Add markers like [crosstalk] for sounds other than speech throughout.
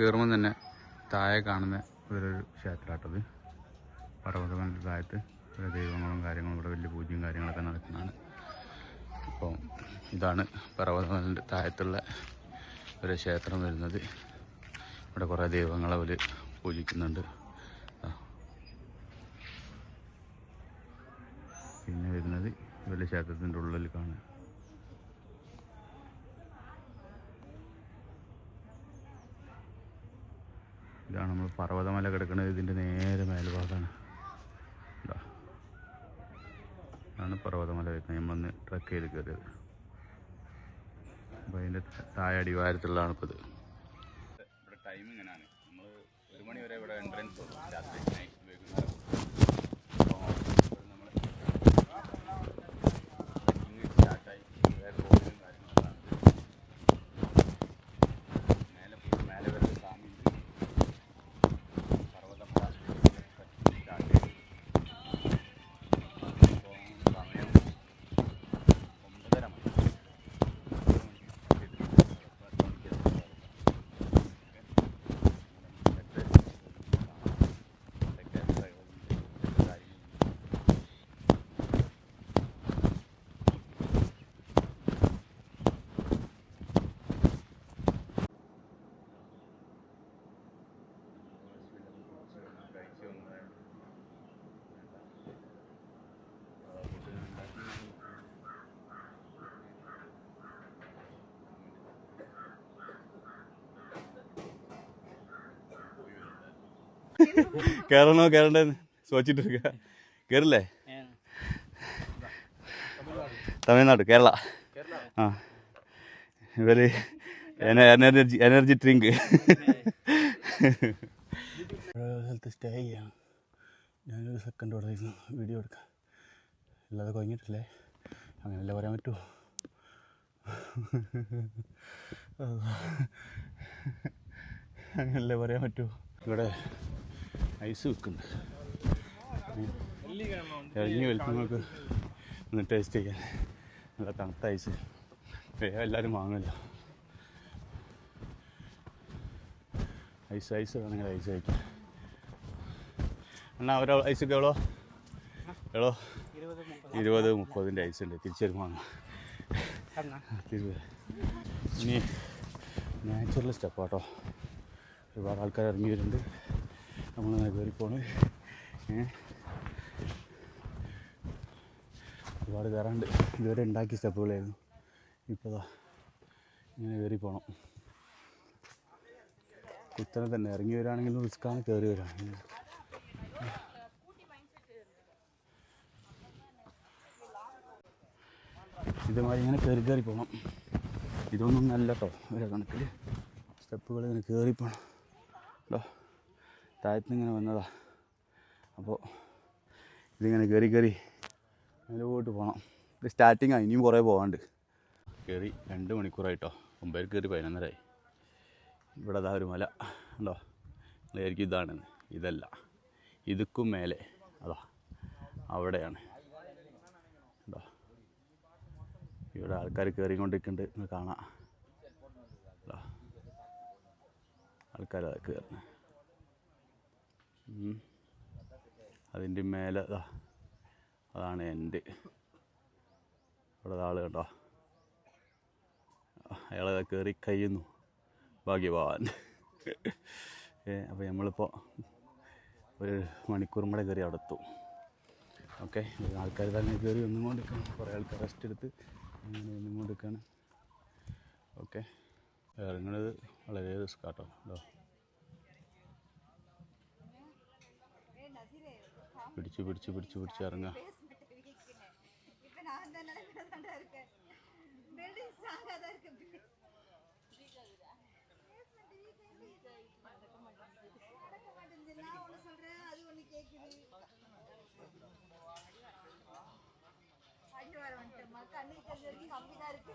കയറുമ്പോൾ തന്നെ താഴെ കാണുന്ന ഒരു ക്ഷേത്രമാട്ടത്. പർവതമന്റെ താഴത്ത് ഒരു ദൈവങ്ങളും കാര്യങ്ങളും ഇവിടെ വലിയ പൂജയും കാര്യങ്ങളൊക്കെ നടക്കുന്നതാണ്. അപ്പോൾ ഇതാണ് പർവതമലിന്റെ താഴത്തുള്ള ഒരു ക്ഷേത്രം വരുന്നത്. ഇവിടെ കുറേ ദൈവങ്ങളെ അവർ പൂജിക്കുന്നുണ്ട്. പിന്നെ വരുന്നത് വലിയ ക്ഷേത്രത്തിന്റെ ഉള്ളിൽ കാണാൻ ഇതാണ് നമ്മൾ പർവതമല കിടക്കുന്നത്. ഇതിന്റെ നേരെ മേൽഭാഗമാണ് ഇതാ ഇതാണ് പർവതമല വരുന്നത്. നമ്മളൊന്ന് ട്രക്ക് ചെയ്ത് കയറിയത്. അപ്പോൾ അതിന്റെ താഴെ അടിവാരത്തുള്ളതാണ് ഇപ്പോൾ ഇത് ഇവിടെ ടൈം ഇങ്ങനെയാണ് നമ്മൾ ഒരു മണി വരെ ഇവിടെ എൻട്രൻസ് രാത്രി നൈറ്റ് വൈകുന്നേരം അപ്പോൾ നമ്മൾ സ്റ്റാർട്ടായി വേറെ റോഡും കാര്യങ്ങളൊക്കെ മേലെ full മേലെ വരുന്ന സ്വാമി പർവതമല സ്റ്റാർട്ട് ചെയ്തു അപ്പോൾ സമയം ഒമ്പതര മണി കയറണോ കയറണ്ടെന്ന് ചോദിച്ചിട്ട് ഇരിക്കുക കയറില്ലേ തമിഴ്നാട് കേരള. ആ. ഇവർ എനർജി എനർജി ഡ്രിങ്ക്. സ്ഥലത്ത് സ്റ്റേ ചെയ്യാം. ഞാനൊരു സെക്കൻഡ് ഇവിടെ ഇരുന്നു. വീഡിയോ എടുക്കാം. അല്ലാതെ കുഴഞ്ഞിട്ടില്ലേ? അങ്ങനെയല്ലേ പറയാൻ പറ്റുമോ അങ്ങനല്ലേ പറയാൻ പറ്റുമോ ഇവിടെ ഐസ് വെക്കുന്നുണ്ട് ഇറങ്ങി വലിപ്പങ്ങൾക്ക് ഒന്ന് ടേസ്റ്റ് ചെയ്യാൻ. നല്ല തണുത്ത ഐസ്. വേഗം എല്ലാവരും വാങ്ങില്ല ഐസ് ഐസ് വേണമെങ്കിൽ ഐസ് കഴിക്കാം. എന്നാ ഒരു ഐസൊക്കെ എവളോ എവളോ ഇരുപത് മുപ്പതിന്റെ ഐസ് ഉണ്ട്. തിരിച്ചു വാങ്ങാം. ഇനി നാച്ചുറൽ സ്റ്റെപ്പാട്ടോ ഒരുപാട് ആൾക്കാർ ഇറങ്ങി വരുന്നുണ്ട് നമ്മളിങ്ങനെ കയറി പോണ്. ഒരുപാട് കയറാണ്ട് ഇതുവരെ ഉണ്ടാക്കിയ സ്റ്റെപ്പുകളായിരുന്നു. ഇപ്പോൾ ഇങ്ങനെ കയറി പോകണം കുത്തനെ തന്നെ ഇറങ്ങി വരികയാണെങ്കിലും റിസ്ക്കാണ് കയറി വരികയാണെങ്കിൽ ഇതുമാതിരി ഇങ്ങനെ കയറി കയറി പോകണം ഇതൊന്നും നല്ല കേട്ടോ. ഒരു കണക്കിൽ സ്റ്റെപ്പുകൾ ഇങ്ങനെ കയറി പോകണം കേട്ടോ താഴത്തുനിന്ന് ഇങ്ങനെ വന്നതാ. അപ്പോൾ ഇതിങ്ങനെ കയറി കയറി മേലോട്ട് പോകണം ഇത് സ്റ്റാർട്ടിങ് ഇനിയും കുറേ പോകാണ്ട് കയറി രണ്ട് മണിക്കൂറായിട്ടോ. ഒമ്പതിൽ കയറി പതിനൊന്നരായി. ഇവിടെ അതാ ഒരു മല. ഉണ്ടോ നിങ്ങളായിരിക്കും ഇതാണെന്ന് ഇതല്ല. ഇതുക്കും മേലെ. അതാ. അവിടെയാണ്. ഉണ്ടോ ഇവിടെ ആൾക്കാർ കയറിക്കൊണ്ടിരിക്കുന്നുണ്ട് നിങ്ങൾ കാണാം. ആൾക്കാർ കയറുന്നത് അതിന്റെ മേലെ അതാണ് എന്റെ. അവിടെ ആൾ കേട്ടോ അയാളെ കയറി കഴിയുന്നു. ഭാഗ്യവാൻ. അപ്പോൾ നമ്മളിപ്പോൾ ഒരു മണിക്കൂറും കൂടെ കയറി അടുത്തു ഓക്കെ ആൾക്കാർ തന്നെ കയറി ഒന്നും കൊണ്ടിരിക്കണം കുറേ ആൾക്കാർ റെസ്റ്റ് എടുത്ത് അങ്ങനെ ഒന്നും കൊണ്ടിരിക്കുകയാണ് ഓക്കെ ഇറങ്ങുന്നത് വളരെ റിസ്ക് ആട്ടോ കേട്ടോ தெரிஞ்ச வரைக்கும் கம்மி தான் இருக்கு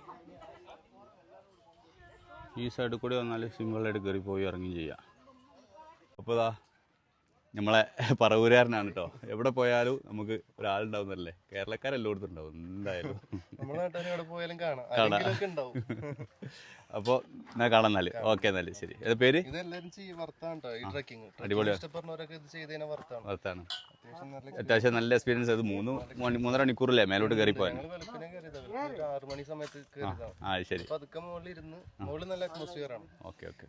ഈ സൈഡിൽ കൂടി വന്നാൽ സിമ്പിളായിട്ട് കയറി പോയി ഇറങ്ങുകയും ചെയ്യാം അപ്പോൾ ഇതാ നമ്മളെ പറവൂരുകാരനാണ് കേട്ടോ എവിടെ പോയാലും നമുക്ക് ഒരാളുണ്ടാവുന്നല്ലേ കേരളക്കാരെല്ലായിടത്തും ഉണ്ടാവും എന്തായാലും. അപ്പോ എന്നാ കാണാം ഞാൻ എന്നാൽ ഓക്കെ എന്നാൽ. ശരി. പേര്? ഇതെല്ലാരും ചെയ്യും വർത്താണ് കേട്ടോ ഈ ട്രക്കിങ് അടിപൊളിയാ. ഇത് ചെയ്ത് കഴിഞ്ഞാൽ വർത്താണ്. ഭർത്താണ് അത്യാവശ്യം നല്ല എക്സ്പീരിയൻസ് അത് മൂന്ന് മണി മൂന്നര മണിക്കൂറല്ലേ മേലോട്ട് കയറി പോയാൽ ആ ശരി. Okay okay.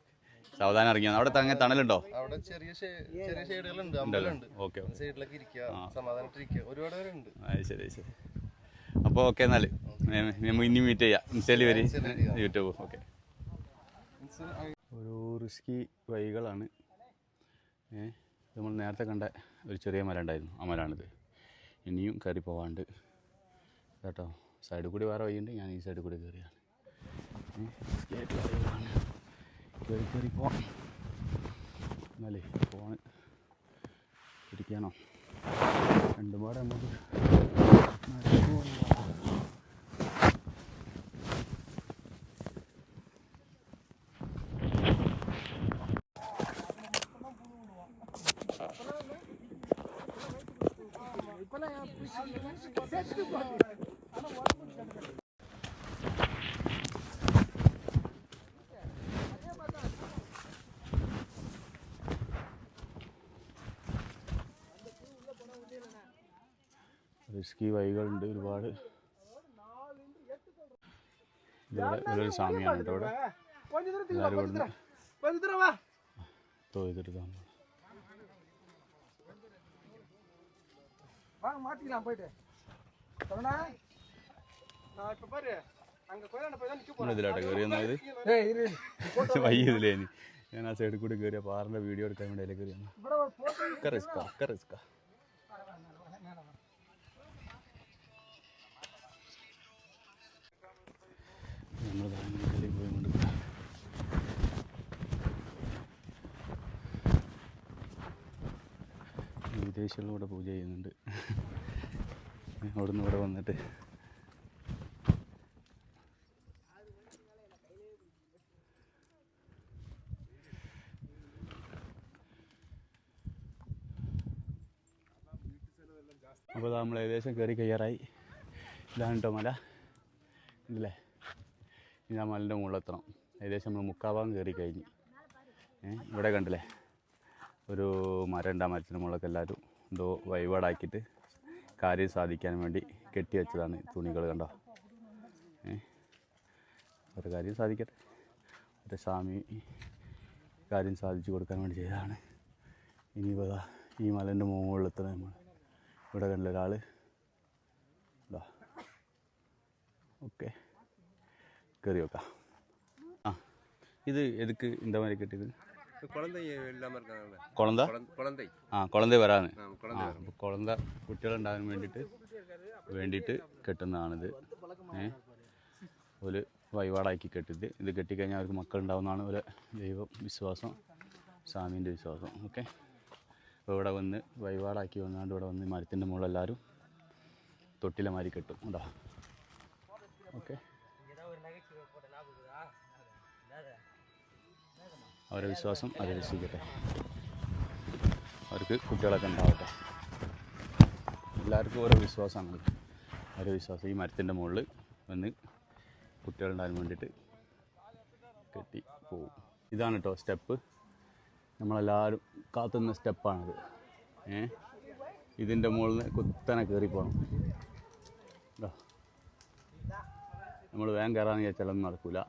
സാവധാനം ഇറങ്ങിയാണ് അവിടെ തങ്ങ തണലുണ്ടോ? അവിടെ ചെറിയ ചെറിയ ഷെയ്ഡുകളുണ്ട് അമ്പലമുണ്ട് ഓക്കെ സൈഡിലൊക്കെ ഇരിക്കുക സമാധാനമായിട്ടിരിക്കുക. ഒരുപാട് പേരുണ്ട് ശരി ശരി. അപ്പോൾ ഓക്കെ എന്നാൽ. നമുക്ക് ഇനി മീറ്റ് ചെയ്യാം. ഇൻസ്റ്റയിൽ വരി. യൂട്യൂബ്. ഓക്കെ. ഒരു റിസ്കി വഴികളാണ്. നമ്മൾ നേരത്തെ കണ്ട ഒരു ചെറിയ മല ഉണ്ടായിരുന്നു. ആ മലാണിത്. ഇനിയും കയറി പോവാണ്ട്. കേട്ടോ? സൈഡിൽ കൂടി വേറെ വഴിയുണ്ട്. ഞാൻ ഈ സൈഡിൽ കൂടി കയറിയാണ്. റിസ്കി ആയിട്ടുള്ള വഴികളാണ് കയറി കയറി പോവാം എന്നാലേ ഫോണ് പിടിക്കാനോ രണ്ടും പാടെ നമുക്ക് നടക്കുമോ റിസ്കി വഴികളുണ്ട് ഒരുപാട് ഇതിവിടെ ഇതൊരു സ്വാമിയാണ് കേട്ടോ ഇവിടെ എല്ലാവരും ഇവിടുന്ന് തൊഴുതിട്ട് താമസം வாங்க மாட்டிக்கலாம் போயிட்டு சரவணா நான் இப்ப பாரு அங்க கோயிலாண்ட போய் தான் நிக்க നമ്മൾ ഇതിലാട്ടെ കയറി വന്നത് ஏய் இரு വഴി ഇതിലേനി ഞാൻ ആ സൈഡിൽ കൂടി കയറിയ പാറിൻ്റെ വീഡിയോ എടുക്കാൻ വേണ്ടി അതിലേക്ക് കയറി വന്നു ഇവിടെ ஒரு போட்டு ഒക്കെ റിസ്ക്കാ ഒക്കെ റിസ്ക്കാ നമ്മൾ ബാംഗ്ലൂരിൽ പോയി വിദേശികളും ഇവിടെ പൂജ ചെയ്യുന്നുണ്ട്. അവിടുന്ന് ഇവിടെ വന്നിട്ട്. അപ്പോൾ നമ്മൾ ഏകദേശം കയറി കയ്യാറായി. ഇതാണ് കേട്ടോ മല. ഇല്ലേ ഇനി ആ മുകളിലെത്തണം. ഏകദേശം നമ്മൾ മുക്കാഭാഗം കയറി കഴിഞ്ഞ്. ഇവിടെ കണ്ടില്ലേ? ഒരു മരം ഉണ്ട് ആ മരത്തിന്റെ മുകളിലൊക്കെ എല്ലാവരും എന്തോ വഴിപാടാക്കിയിട്ട് കാര്യം സാധിക്കാൻ വേണ്ടി കെട്ടി വെച്ചതാണ് തുണികൾ കണ്ടോ? ഒരു കാര്യം സാധിക്കട്ടെ. ഒരു സ്വാമി കാര്യം സാധിച്ചു കൊടുക്കാൻ വേണ്ടി ചെയ്തതാണ്. ഇനി ദാ ഈ മലന്റെ മുകളിലെത്തണം നമ്മൾ ഇവിടെ കണ്ടില്ല ഒരാൾ ഓക്കെ. കയറി വെക്കാം ആ ഇത് എതുക്ക് இந்த மாதிரி கெட்டுது குழந்தை இல்லாம இருக்காங்கல்ல കുളന്ത குழந்தை- குழந்தை ആ കുളന്ത വരാന്ന് ஆ, ആ குழந்தை അപ്പോൾ കുളന്ത കുട്ടികളുണ്ടാകാൻ വേണ്ടിയിട്ട് വേണ്ടിയിട്ട് കെട്ടുന്നതാണിത് ഏ ഒരു വഴിപാടാക്കി കെട്ടിട്ട് ഇത് കെട്ടിക്കഴിഞ്ഞാൽ അവർക്ക് മക്കളുണ്ടാവുന്നതാണ് ഒരു ദൈവം വിശ്വാസം സ്വാമീൻ്റെ വിശ്വാസം ഓക്കെ അപ്പോൾ ഇവിടെ വന്ന് വഴിപാടാക്കി വന്നാണ്ട് ഇവിടെ വന്ന് മരത്തിൻ്റെ മുകളിൽ എല്ലാവരും തൊട്ടിലെ മാതിരി കെട്ടും കേട്ടോ ഓക്കെ അവരെ വിശ്വാസം അത് രക്ഷിക്കട്ടെ അവർക്ക് കുട്ടികളൊക്കെ ഉണ്ടാവട്ടെ. എല്ലാവർക്കും ഓരോ വിശ്വാസമാണ് ഓരോ വിശ്വാസം. ഈ മരത്തിന്റെ മുകളിൽ വന്ന് കുട്ടികളുണ്ടാകാൻ വേണ്ടിയിട്ട് കെട്ടി പോവും. ഇതാണ് കേട്ടോ സ്റ്റെപ്പ്. നമ്മളെല്ലാവരും കാത്തുന്ന സ്റ്റെപ്പാണിത്. ഏ? ഇതിന്റെ മുകളിൽ കുത്തനെ കയറി പോകണം നമ്മൾ വേഗം കയറാമെന്ന് വിചാരിച്ചാലൊന്നും നടക്കില്ല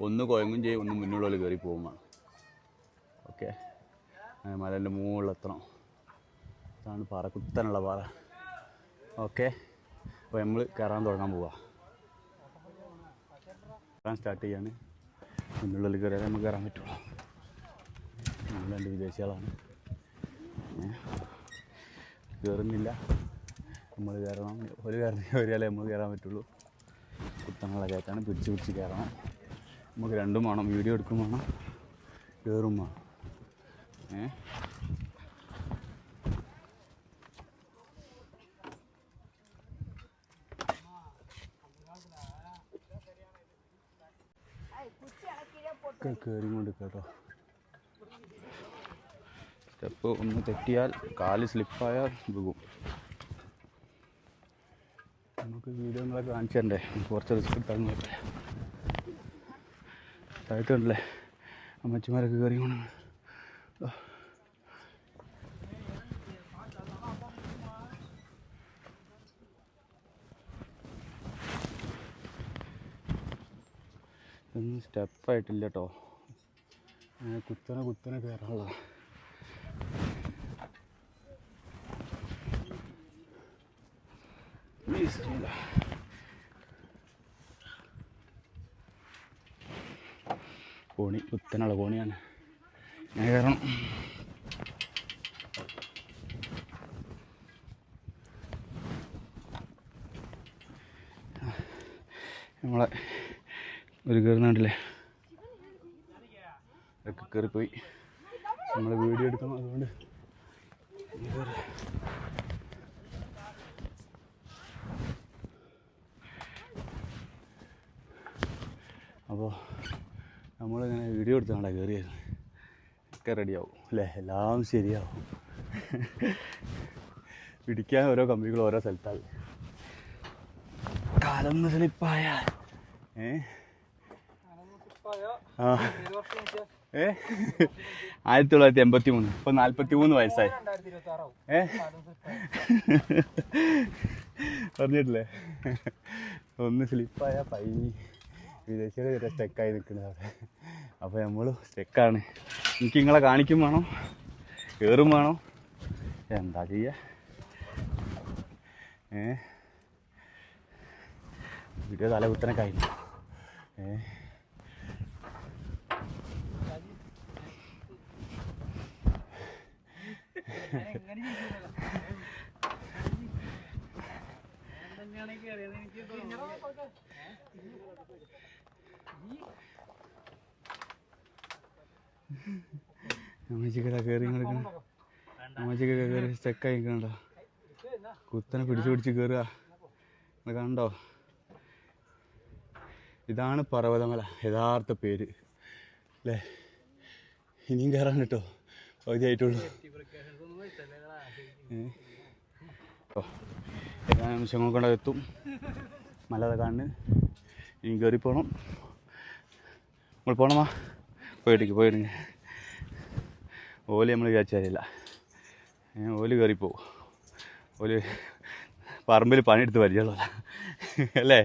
ഒന്ന് കുഴങ്ങും ചെയ്യും ഒന്ന് മുന്നിലുള്ള കയറി പോകും വേണം. ഓക്കെ മലേന്റെ മുകളിലെത്തണം. ഇതാണ് പാറ കുത്തനുള്ള പാറ. ഓക്കെ. അപ്പോൾ നമ്മൾ കയറാൻ തുടങ്ങാൻ പോവാം. കയറാൻ സ്റ്റാർട്ട് ചെയ്യാണ്. മുന്നിലുള്ള കയറിയാൽ നമുക്ക് കയറാൻ പറ്റുള്ളൂ. നമ്മൾ രണ്ട് വിദേശികളാണ്. കയറുന്നില്ല നമ്മൾ കയറണം. ഒരു കയറി കയറിയാലേ നമ്മൾ കയറാൻ പറ്റുള്ളൂ. കുത്തനുള്ള കയറ്റാണ് പിടിച്ച് പിടിച്ച് കയറണം. നമുക്ക് രണ്ടും വേണം. വീഡിയോ എടുക്കും വേണം. കയറും വേണം. ഒക്കെ കയറി കൊണ്ട് കേട്ടോ. സ്റ്റെപ്പ് ഒന്ന് തെറ്റിയാൽ കാൽ സ്ലിപ്പായാൽ വീകും നമുക്ക് വീഡിയോ നിങ്ങളൊക്കെ കാണിച്ചു തരണ്ടേ കുറച്ച് റിസ്ക് എടുത്താൽ കുഴപ്പമില്ല താഴത്തുണ്ടല്ലേ അമ്മച്ചിമാരൊക്കെ കയറി കൊണ്ട് ഇതൊന്നും സ്റ്റെപ്പായിട്ടില്ല കേട്ടോ കുത്തനെ കുത്തനെ കയറാനുള്ള കോണി കുത്തനുള്ള കോണിയാണ്. ഞാൻ കയറണം നമ്മളെ ഒരു കയറുന്നുണ്ടല്ലേ ഒക്കെ കയറിപ്പോയി നമ്മൾ വീഡിയോ എടുക്കണം അതുകൊണ്ട്. അപ്പോൾ നമ്മളിങ്ങനെ വീഡിയോ എടുത്താണ്ടാ കയറിയത് ഒക്കെ റെഡിയാവും അല്ലേ? എല്ലാം ശരിയാവും. പിടിക്കാൻ ഓരോ കമ്പികൾ ഓരോ സ്ഥലത്താണ് കാലം സ്ലിപ്പായാൽ ഏഹ് ഏ? [laughs] ആയിരത്തി തൊള്ളായിരത്തി എൺപത്തി മൂന്ന് ഇപ്പൊ നാല്പത്തി മൂന്ന് വയസ്സായി. ഏ? [laughs] പറഞ്ഞിട്ടില്ലേ? [laughs] ഒന്ന് സ്ലിപ്പായ പൈനി വിദേശികൾ വരെ സ്റ്റെക്കായി നിൽക്കുന്നത് അവിടെ. അപ്പോൾ നമ്മൾ സ്റ്റെക്കാണ്. എനിക്ക് നിങ്ങളെ കാണിക്കും വേണം. കയറും വേണം. എന്താ ഏ? വീഡിയോ തല കുത്തനെ കഴിഞ്ഞു. ഏ? അമ്മച്ചിക്കട കുത്തനെ പിടിച്ച് പിടിച്ച് കയറുക കണ്ടോ? ഇതാണ് പർവതമല. യഥാർത്ഥ പേര്. അല്ലേ ഇനിയും കയറാൻ കേട്ടോ? പകുതിയായിട്ടുള്ളൂ ഏതാനും കൊണ്ട് എത്തും. മലത കാണ് ഇനി കയറി പോകണം നമ്മൾ പോണമാ പോയിട്ടിക്ക് പോയിടുங்க ഓൽ നമ്മൾ വിചാരിച്ചാലില്ല ഓൽ കയറിപ്പോവും ഓൽ പറമ്പിൽ പണിയെടുത്ത് പരിചയമുള്ളതല്ല അല്ലേ?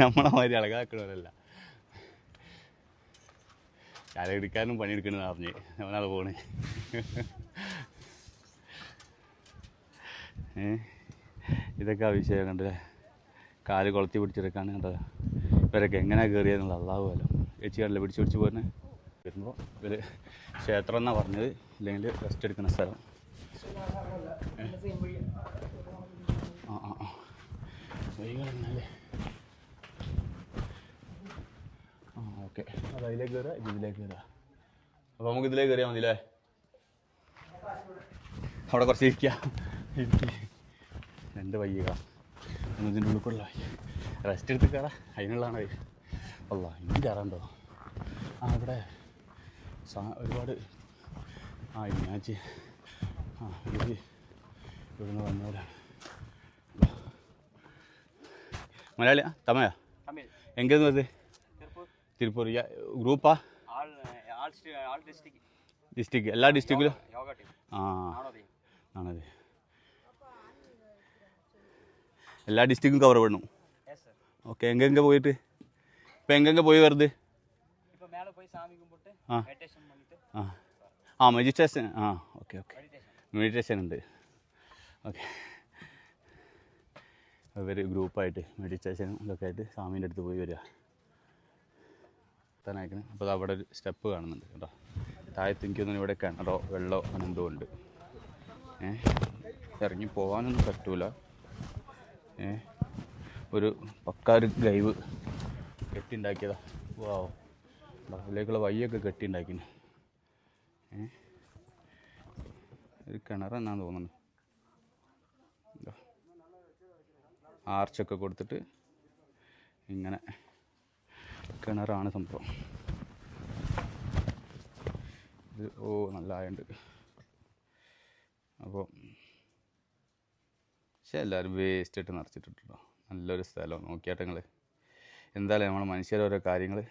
നമ്മളെ മാതിരി അളകാക്കണവരല്ല. ചാലെടുക്കാനും പണിയെടുക്കണമെന്ന് പറഞ്ഞ് അവനാണ് പോണേ. ഇതൊക്കെ വിഷയം കണ്ടല്ലേ? കാൽ കൊളത്തി പിടിച്ചെടുക്കാണ് കണ്ടത്. ഇവരൊക്കെ എങ്ങനെ കയറിയെന്നുള്ള അള്ളാഹുമല്ലോ ചേച്ചി കണ്ടില്ല പിടിച്ച് പിടിച്ച് പോരുന്നത് വരുമ്പോൾ ഇവർ ക്ഷേത്രം എന്നാണ് പറഞ്ഞത്? ഇല്ലെങ്കിൽ റെസ്റ്റ് എടുക്കുന്ന സ്ഥലം. ആ ആ ആ. വൈകുന്നല്ലേ ആ ഓക്കെ. അത് അതിലേക്ക് കയറുക ഇത് ഇതിലേക്ക് കയറുക അപ്പോൾ നമുക്ക് ഇതിലേക്ക് കയറിയാൽ മതി അല്ലേ അവിടെ കുറച്ച് ഇരിക്കുക രണ്ട് വയ്യുക. ഇതിന്റെ ഉള്ളിൽ കൂടെ റെസ്റ്റ് എടുത്ത് കയറാം അതിനുള്ളതാണ് അല്ല ഇനി കയറാണ്ടോ ആ ഇവിടെ ഒരുപാട് ആ ഇനാച്ചി ആ ഇത് ഇവിടുന്ന് വന്നവരാണ്. മലയാളിയാ തമിഴാ? എങ്കിൽ വരുന്നത് திருப்பூர் குரூப்பா டிஸ்ட்ரிக் எல்லா டிஸ்ட்ரிக்லையும் ஆ நானது எல்லா டிஸ்ட்ரிக்கும் கவர் பண்ணும் ஓகே எங்கெங்கே போயிட்டு இப்போ எங்கெங்கே போய் வருது ஆ ஆ ആ മെഡിറ്റേഷൻ ആ ഓക്കെ ഓക്കെ മെഡിറ്റേഷൻ ഉണ്ട് ഓക്കെ ഇവർ ഗ്രൂപ്പായിട്ട് മെഡിറ്റേഷനും ഇതൊക്കെ ആയിട്ട് സ്വാമീന്റെ അടുത്ത് പോയി വരിക എത്താനായിക്കണം അപ്പോൾ അവിടെ ഒരു സ്റ്റെപ്പ് കാണുന്നുണ്ട് കേട്ടോ. താഴത്ത് എനിക്കൊന്നും ഇവിടെ കിണറോ വെള്ളമോ അങ്ങനെ എന്തോ ഉണ്ട്. ഏഹ് ഇറങ്ങി പോകാനൊന്നും പറ്റൂല. ഏ? ഒരു പക്ക ഒരു ഗൈവ് കെട്ടിണ്ടാക്കിയതാ. വാവ്. അതിലേക്കുള്ള വഴിയൊക്കെ കെട്ടിണ്ടാക്കിന്. ഏഹ് ഒരു കിണറെന്നാന്ന് തോന്നുന്നു. ഇതാ. ആർച്ചൊക്കെ കൊടുത്തിട്ട് ഇങ്ങനെ കിണറാണ് സംഭവം. ഇത് ഓ നല്ല ആയുണ്ട്. അപ്പോൾ പക്ഷെ എല്ലാവരും വേസ്റ്റ് ഇട്ട് നിറച്ചിട്ടുണ്ടോ നല്ലൊരു സ്ഥലം. നോക്കിയാട്ടെ നിങ്ങൾ എന്തായാലും നമ്മൾ മനുഷ്യരെ ഓരോ കാര്യങ്ങൾ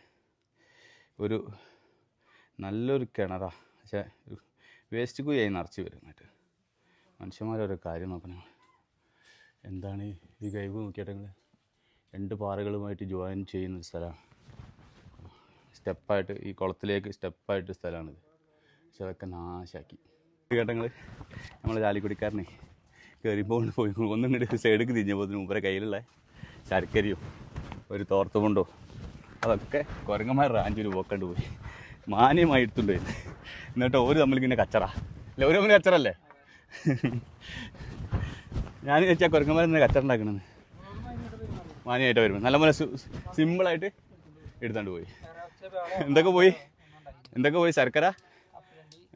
ഒരു നല്ലൊരു കിണറാ. പക്ഷേ വേസ്റ്റ് കുഴിയായി നിറച്ച് വരും എന്നിട്ട്. മനുഷ്യന്മാരോരോ കാര്യം നോക്കണം എന്താണ് ഈ- കഴിവ് നോക്കിയാട്ടെ രണ്ട് പാറകളുമായിട്ട് ജോയിൻ ചെയ്യുന്ന ഒരു സ്ഥലമാണ്. സ്റ്റെപ്പായിട്ട് ഈ കുളത്തിലേക്ക് സ്റ്റെപ്പായിട്ട് സ്ഥലമാണിത്. പക്ഷെ അതൊക്കെ നാശാക്കി കേട്ടങ്ങൾ നമ്മൾ ചാലിക്കുടിക്കാരനെ കയറിപ്പോൾ പോയി. ഒന്നും ഇങ്ങോട്ട് സൈഡിലേക്ക് തിരിഞ്ഞപ്പോൾ മുമ്പേ കയ്യിലുള്ള ശർക്കരയും ഒരു തോർത്തുമുണ്ടോ അതൊക്കെ കുരങ്ങന്മാർ റാഞ്ചൊരു പോക്കണ്ട് പോയി. മാന്യമായി എടുത്തുണ്ടോ എന്നിട്ട് ഓര് തമ്മിൽ കച്ചറ. അല്ല? ഒരു തമ്മിൽ കച്ചറല്ലേ? ഞാൻ വെച്ചാൽ കുരങ്ങന്മാർ ഇങ്ങനെ കച്ചറ ഉണ്ടാക്കണമെന്ന് മാന്യമായിട്ട് വരുമ്പോൾ നല്ല പോലെ സിമ്പിളായിട്ട് എടുത്താണ്ട് പോയി. എന്തൊക്കെ പോയി? എന്തൊക്കെ പോയി? ശർക്കര?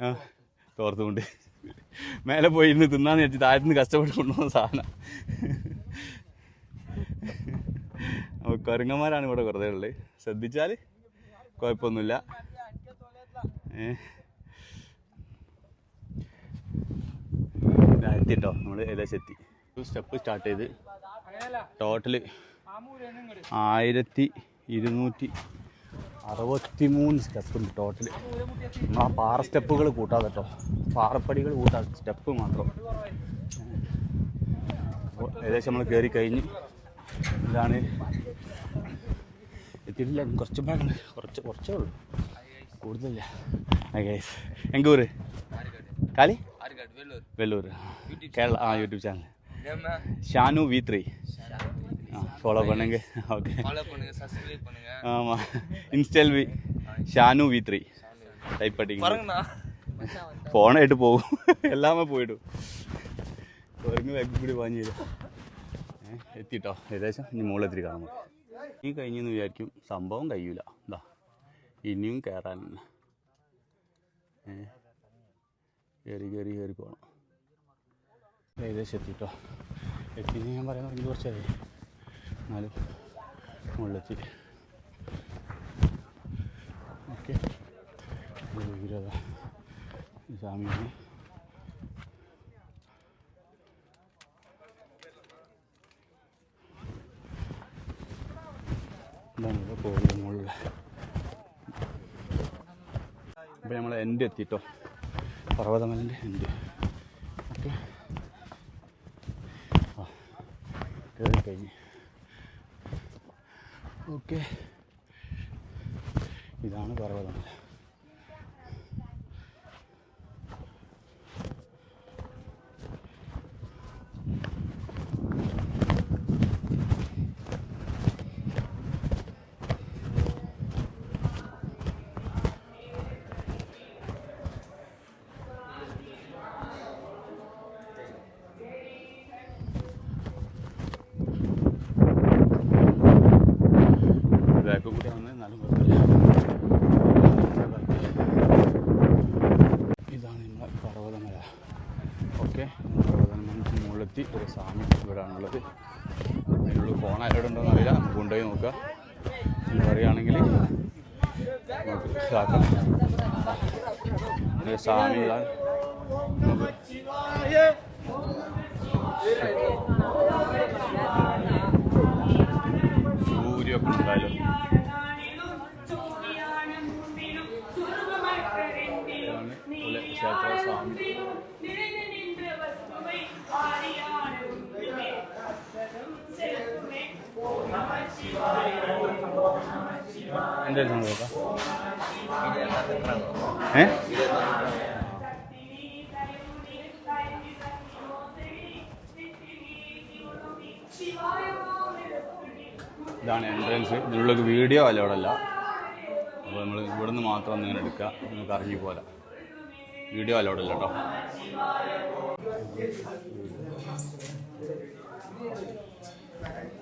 ആ തോർത്തുകൊണ്ട്. മേലെ പോയി ഇരുന്ന് തിന്നാന്ന് വെച്ച് താഴത്തുനിന്ന് കഷ്ടപ്പെട്ട് കൊണ്ടുപോകുന്ന സാധനം. അപ്പൊ കുരങ്ങന്മാരാണ് ഇവിടെ വെറുതെ ഉള്ളത് ശ്രദ്ധിച്ചാൽ കുഴപ്പമൊന്നുമില്ല. ഏ. എത്തിട്ടോ നമ്മൾ ഏകദേശം എത്തി. സ്റ്റെപ്പ് സ്റ്റാർട്ട് ചെയ്ത് ടോട്ടൽ ആയിരത്തി ഇരുന്നൂറ്റി അറുപത്തിമൂന്ന് സ്റ്റെപ്പ് ഉണ്ട് ടോട്ടൽ നമ്മൾ ആ പാറ സ്റ്റെപ്പുകൾ കൂട്ടാതെ കേട്ടോ. പാറപ്പടികൾ കൂട്ടാതെ സ്റ്റെപ്പ് മാത്രം. ഏകദേശം നമ്മൾ കയറി കഴിഞ്ഞ് ഇതാണ് എത്തിയിട്ടില്ല. കുറച്ച് ഭാഗം കുറച്ച് കുറച്ചേ ഉള്ളൂ. കൂടുതലില്ല. എങ്കൂർ കാലി വെല്ലൂർ കേരള ആ YouTube channel Shanu V three. Follow பண்ணுங்க ஓகே ஃபாலோ பண்ணுங்க சப்ஸ்கிரைப் பண்ணுங்க ஆமாம் install V Shanu V three type பண்ணிங்க பாருங்கண்ணா ഫോണായിട്ട് പോകും എല്ലാമേ പോയിടും കുരങ്ങ് ബാക്കി കൂടി വാങ്ങി തരും ഏ എത്തിട്ടോ ഏകദേശം ഇനി മുകളിലെത്തിരി കാണാൻ പറ്റും ഈ കഴിഞ്ഞെന്ന് വിചാരിക്കും സംഭവം കഴിയൂല എന്താ ഇനിയും കയറാൻ ഏ കയറി കയറി കയറി പോകണം ഏകദേശം എത്തിട്ടോ എത്തി ഞാൻ പറയാൻ തുടങ്ങി കുറച്ചായി എന്നാലും മുകളിലെത്തി ഓക്കെ. ഇരുപതാ സ്വാമിയാണ്. ഇതാണ് പോകുന്നത് മുകളിൽ ഇപ്പം നമ്മൾ എന്റെ എത്തിട്ടോ? പർവതമലിന്റെ എന്റെ ഓക്കെ. ആ കയറി കഴിഞ്ഞ്. ഓക്കെ ഇതാണ് പർവതമല ബാക്ക് കൂടി വന്ന് എന്നാലും കുഴപ്പമില്ല ഇതാണ് നമ്മളെ പർവതമല ഓക്കെ പർവതമലക്ക് മുകളിലെത്തി ഒരു സ്വാമി ഇവിടെയാണുള്ളത് അതിനുള്ള ഫോൺ ആരോടെ ഉണ്ടോ അറിയില്ല നമുക്ക് കൊണ്ടുപോയി നോക്കാം എന്ന് പറയുകയാണെങ്കിൽ നമുക്ക് ഇതാക്കാം ഒരു സ്വാമി ഇതാ. നമുക്ക് സൂര്യമൊക്കെ ഉണ്ടായാലും ഇതാണ് പോലെ ക്ഷേത്ര സ്വാമി എന്തായിരുന്നു നോക്കാം ഏ? ഇതാണ് എൻട്രൻസ് ഇതിനുള്ളിൽ വീഡിയോ അല്ല ഇവിടെ അല്ല അപ്പോൾ നമ്മൾ ഇവിടുന്ന് മാത്രം ഒന്ന് ഇങ്ങനെ എടുക്കുക നമുക്ക് അറിഞ്ഞു പോരാ. വീഡിയോ അല്ല ഇവിടെ ഇല്ല കേട്ടോ വലിയ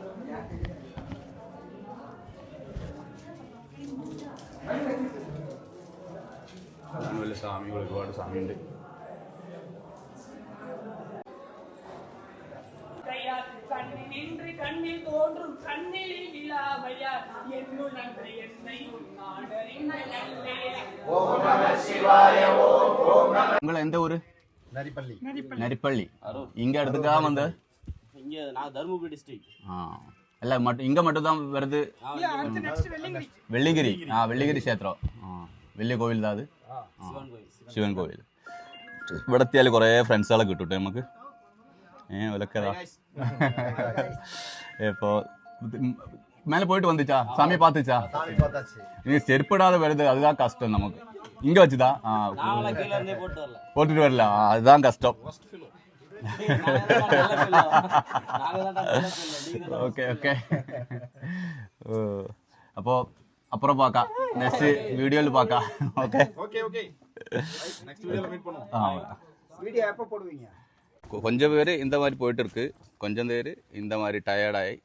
സ്വാമികൾ ഒരുപാട് സ്വാമിയുണ്ട് கையால் கண்ணில் நின்று கண்ணில் தோன்றும் கண்ணில் விழாவையார் என்னுள் அன்று என்னை உன்னாடறிந்த நல்லே നിങ്ങൾ എന്താ ഊര് நரிப்பள்ளி இங்க இடத்துக்கா வந்து இங்க நான் தருமபுரி டிஸ்ட்ரிக்ட் ஆ இல்ல மட்டும் இங்க மட்டும் தான் வருது நெக்ஸ்ட் வெள்ளிங்கிரி வெள்ளிகிரி ஆ வெள்ளிகிரி ക്ഷേത്രം ആ വലിയ കോവിൽ ഇതാ അത് சிவன் கோயில் ശിവൻ കോവിൽ ഇവിടെ എത്തിയാൽ കുറേ ഫ്രണ്ട്സുകളെ കിട്ടും ട്ടോ നമുക്ക് ഏ ഒലക്കെ இப்போ மேலே போயிட்டு வந்துச்சா சாமி பார்த்துச்சா நீ செருப்பிடாத வருது அதுதான் கஷ்டம் நமக்கு இங்க வச்சுதா ஆ நாங்களாம் கீழே இருந்தே போட்டு வரல போட்டுட்டு வரல ஆ, அதுதான் கஷ்டம் ஓகே ஓகே ஓ அப்போ அப்புறம் பார்க்க நெக்ஸ்ட் வீடியோவில் பார்க்க ஓகே ஓகே ஓகே நெக்ஸ்ட் வீடியோல மீட் பண்ணுவோம். வீடியோ எப்போ போடுவீங்க. கொஞ்சம் பேர் இந்த மாதிரி போயிட்டு இருக்கு கொஞ்சம் பேர் இந்த மாதிரி டயர்டாகி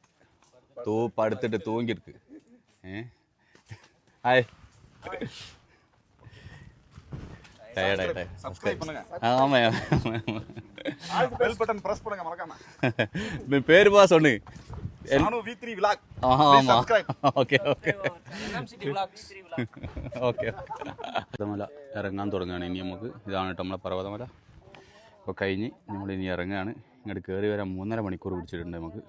தூ படுத்துட்டு தூங்கியிருக்கு. ஏ? ஹாய் டயர்டாயிட்டே சப்ஸ்கிரைப் பண்ணுங்க. ஆமாம் பெல் பட்டன் பிரஸ் பண்ணுங்க மறக்காம. [laughs] பேர் பா சொன்னு நானும் வி த்ரீ விலாக் ஆமாம் subscribe. Okay okay city vlogs okay പർവ്വതമല ഇറങ്ങാൻ തുടങ്ങുകയാണ് ഇനി നമുക്ക് ഇതാണ് കേട്ടോ നമ്മളെ പർവ്വതമല അപ്പോൾ കഴിഞ്ഞ് നമ്മൾ ഇനി ഇറങ്ങുകയാണ് ഇങ്ങോട്ട് കയറി വരാൻ മൂന്നര മണിക്കൂർ പിടിച്ചിട്ടുണ്ട് നമുക്ക്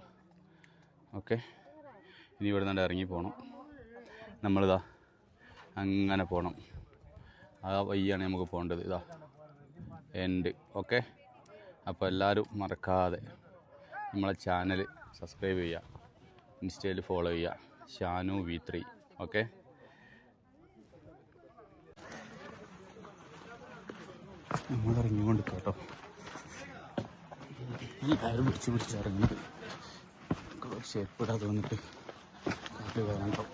ഓക്കെ ഇനി ഇവിടെ നിന്ന് ഇറങ്ങി പോകണം നമ്മളിതാ അങ്ങനെ പോകണം ആ വയ്യാണ് നമുക്ക് പോകേണ്ടത് ഇതാ എൻഡ് ഓക്കെ അപ്പോൾ എല്ലാവരും മറക്കാതെ നമ്മളെ ചാനൽ സബ്സ്ക്രൈബ് ചെയ്യുക. ഇൻസ്റ്റയിൽ ഫോളോ ചെയ്യുക. Shanu V three. ഓക്കെ നമ്മൾ ഇറങ്ങിക്കൊണ്ട് കേട്ടോ. എല്ലാവരും പിടിച്ച് പിടിച്ച് ഇറങ്ങിയത് ഷേപ്പിടാതെ വന്നിട്ട് കാട്ടിൽ കയറാൻ കേട്ടോ.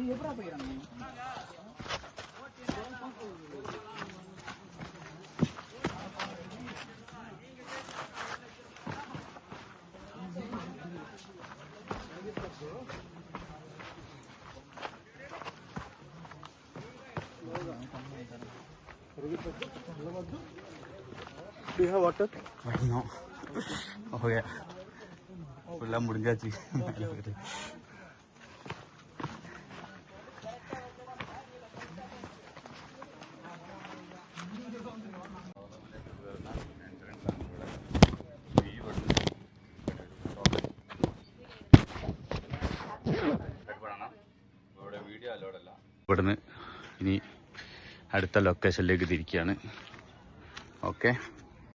நீ எப்படா போயிடறாங்க Do you have water? No. oh yeah. Full முடிஞ்சாச்சு [laughs] അടുത്ത ലൊക്കേഷനിലേക്ക് തിരിക്കുകയാണ് ഓക്കെ